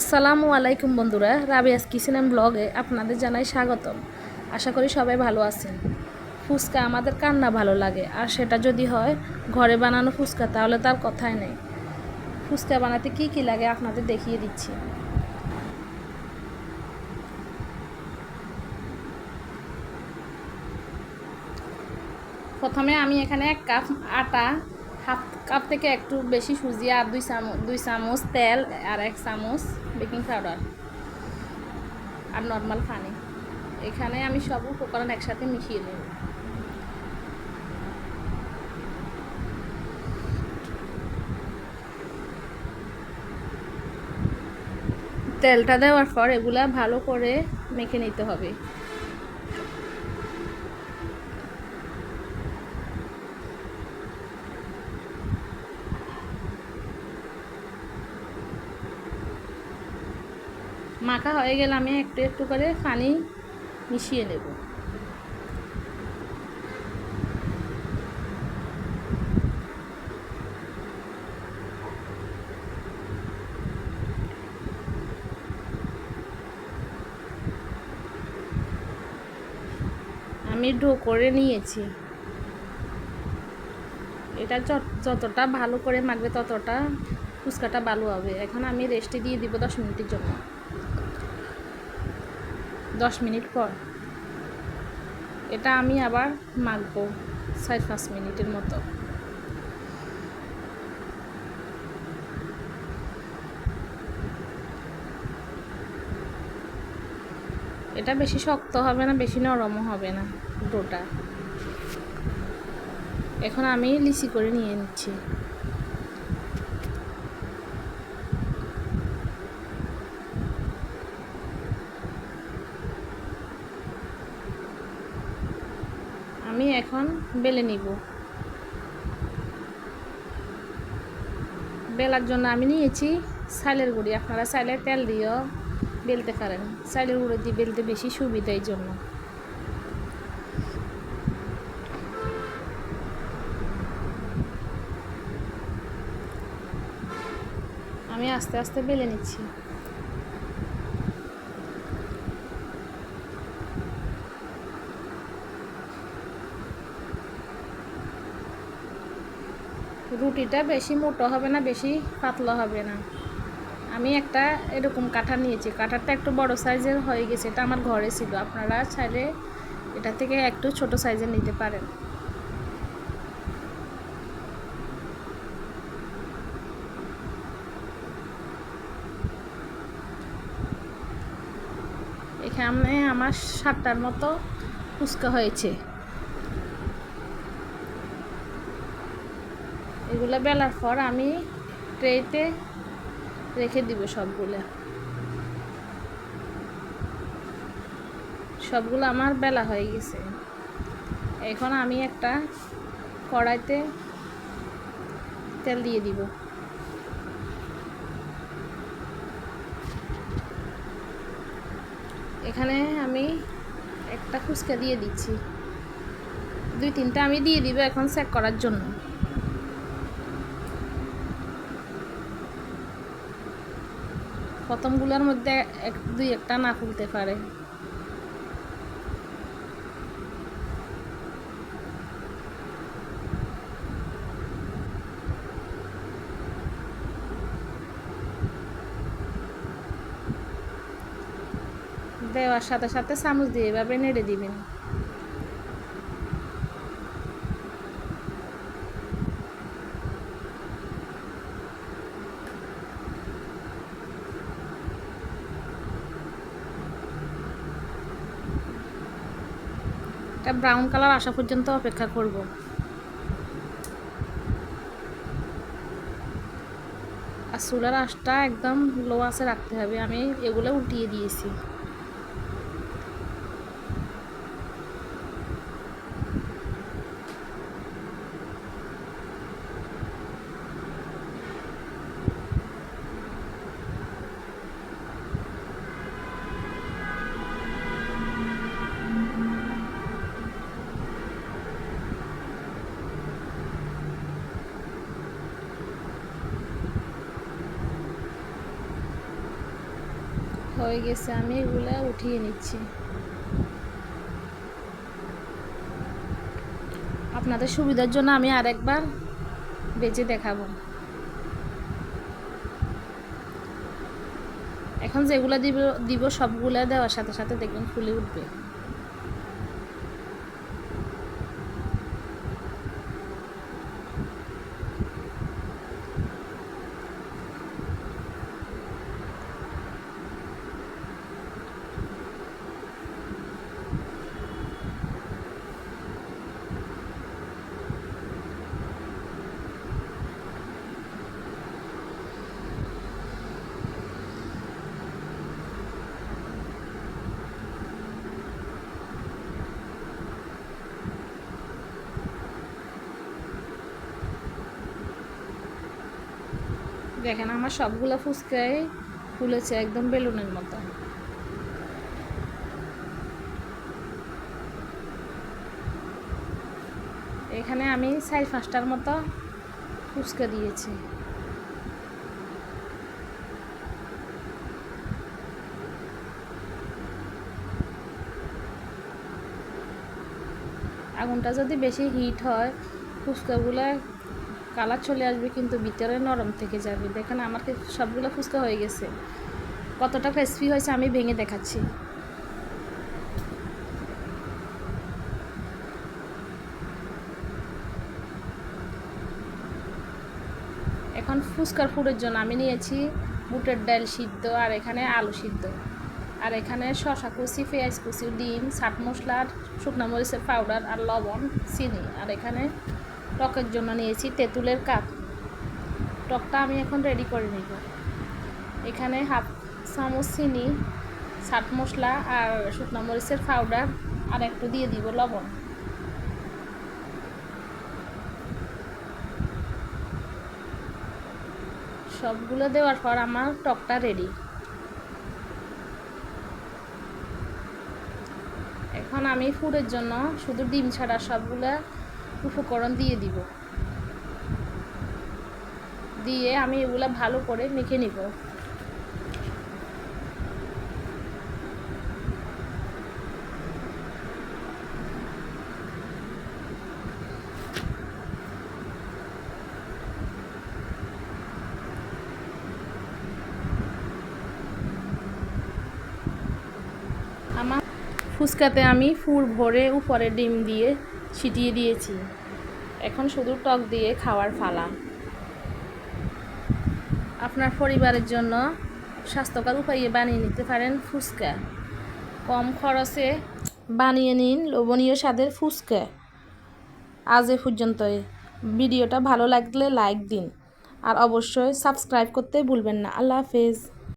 আসসালামু আলাইকুম বন্ধুরা, রাবিয়াস কিচেন অ্যান্ড ব্লগে আপনাদের জানাই স্বাগতম। আশা করি সবাই ভালো আছেন। ফুচকা আমাদের কান্না ভালো লাগে, আর সেটা যদি হয় ঘরে বানানো ফুচকা, তাহলে তার কথাই নেই। ফুচকা বানাতে কি কি লাগে আপনাদের দেখিয়ে দিচ্ছি। প্রথমে আমি এখানে এক কাপ আটা হাফ কাপ থেকে একটু বেশি সুজি আর দুই চামচ দুই চামচ তেল আর এক চামচ বেকিং পাউডার আর নর্মাল পানি। এখানে আমি সব উপকরণ একসাথে মিশিয়ে নেব। তেলটা দেওয়ার পর এগুলা ভালো করে মেখে নিতে হবে। মাখা হয়ে গেলে আমি একটু একটু করে পানি মিশিয়ে নেব। আমি ডো করে নিয়েছি। এটা যতটা ভালো করে মাখবে ততটা ফুচকাটা ভালো হবে। এখন আমি রেস্টে দিয়ে দিব দশ মিনিটের জন্য। দশ মিনিট পর। এটা আমি আবার মাখবো সাড়ে পাঁচ মিনিটের মতো। এটা বেশি শক্ত হবে না, বেশি নরমও হবে না ডোটা। এখন আমি লিচি করে নিয়ে নিচ্ছি। আমি এখন বেলে নিব। বেলার জন্য আমি নিয়েছি সাইলের গুঁড়ি। আপনারা সাইলের তেল দিয়েও বেলতে পারেন। সাইলের গুঁড়ো দিয়ে বেলতে বেশি সুবিধা এই জন্য। আমি আস্তে আস্তে বেলে নিচ্ছি। রুটিটা বেশি মোটো হবে না, বেশি পাতলা হবে না। আমি একটা এরকম কাঠা নিয়েছি। কাঠারটা একটু বড় সাইজের হয়ে গেছে, এটা আমার ঘরে ছিল। আপনারা চাইলে এটা থেকে একটু ছোট সাইজের নিতে পারেন। এখানে আমার সাতটার মতো ফুচকা হয়েছে। এগুলো বেলার পর আমি ট্রেতে রেখে দিব সবগুলো। সবগুলো আমার বেলা হয়ে গেছে। এখন আমি একটা কড়াইতে তেল দিয়ে দিব। এখানে আমি একটা ফুচকা দিয়ে দিচ্ছি। দুই তিনটা আমি দিয়ে দিব এখন চেক করার জন্য। প্রথমগুলোর মধ্যে এক, দুই একটা না খুলতে পারে। দেওয়ার সাথে সাথে চামচ দিয়ে এভাবে নেড়ে দিবেন। এটা ব্রাউন কালার আসা পর্যন্ত অপেক্ষা করব। আর চুলার আঁশটা একদম লো আসে রাখতে হবে। আমি এগুলো উল্টিয়ে দিয়েছি। হয়ে গেছে, আমি এগুলো উঠিয়ে নিচ্ছি। আপনাদের সুবিধার জন্য আমি আরেকবার বেজে দেখাবো। এখন যেগুলো দিব দিব সবগুলো দেওয়ার সাথে সাথে দেখবেন ফুলে উঠবে। দেখেন, আমার সবগুলো ফুচকাই ফুলেছে একদম বেলুনের মতো। এখানে আমি চার পাঁচটার মতো ফুচকা দিয়েছি। আগুনটা যদি বেশি হিট হয়, ফুচকাগুলো কালার চলে আসবে কিন্তু ভিতরে নরম থেকে যাবে। দেখেন আমার সবগুলো ফুচকা হয়ে গেছে। কতটা ক্রিসপি হয়েছে আমি ভেঙে দেখাচ্ছি। এখন ফুচকার ফুডের জন্য আমি নিয়েছি বুটের ডাল সিদ্ধ আর এখানে আলু সিদ্ধ। আর এখানে শশা কুচি, পেঁয়াজ কুচি, ডিম, চাট মশলা, শুকনো মরিচের পাউডার আর লবণ, চিনি। আর এখানে টকের জন্য নিয়েছি, তেঁতুলের কাপ। টকটা আমি এখন রেডি করে নিব। এখানে হাফ চামচ চিনি চাট মশলা আর শুকনো মরিচের পাউডার আর একটু দিয়ে দিব লবণ। সবগুলো দেওয়ার পর আমার টকটা রেডি এখন আমি ফুডের জন্য শুধু ডিম ছাড়া সবগুলা উপকরণ দিয়ে দিব। দিয়ে আমি এগুলো ভালো করে মেখে নিব। আমার ফুচকাতে আমি ফুল ভরে উপরে ডিম দিয়ে ছিটিয়ে দিয়েছি। এখন শুধু টক দিয়ে খাওয়ার ফালা। আপনার পরিবারের জন্য স্বাস্থ্যকর উপায়ে বানিয়ে নিতে পারেন ফুচকা। কম খরচে বানিয়ে নিন লোভনীয় স্বাদের ফুচকা। আজ এ পর্যন্তই। ভিডিওটা ভালো লাগলে লাইক দিন। আর অবশ্যই সাবস্ক্রাইব করতে ভুলবেন না। আল্লাহ হাফেজ।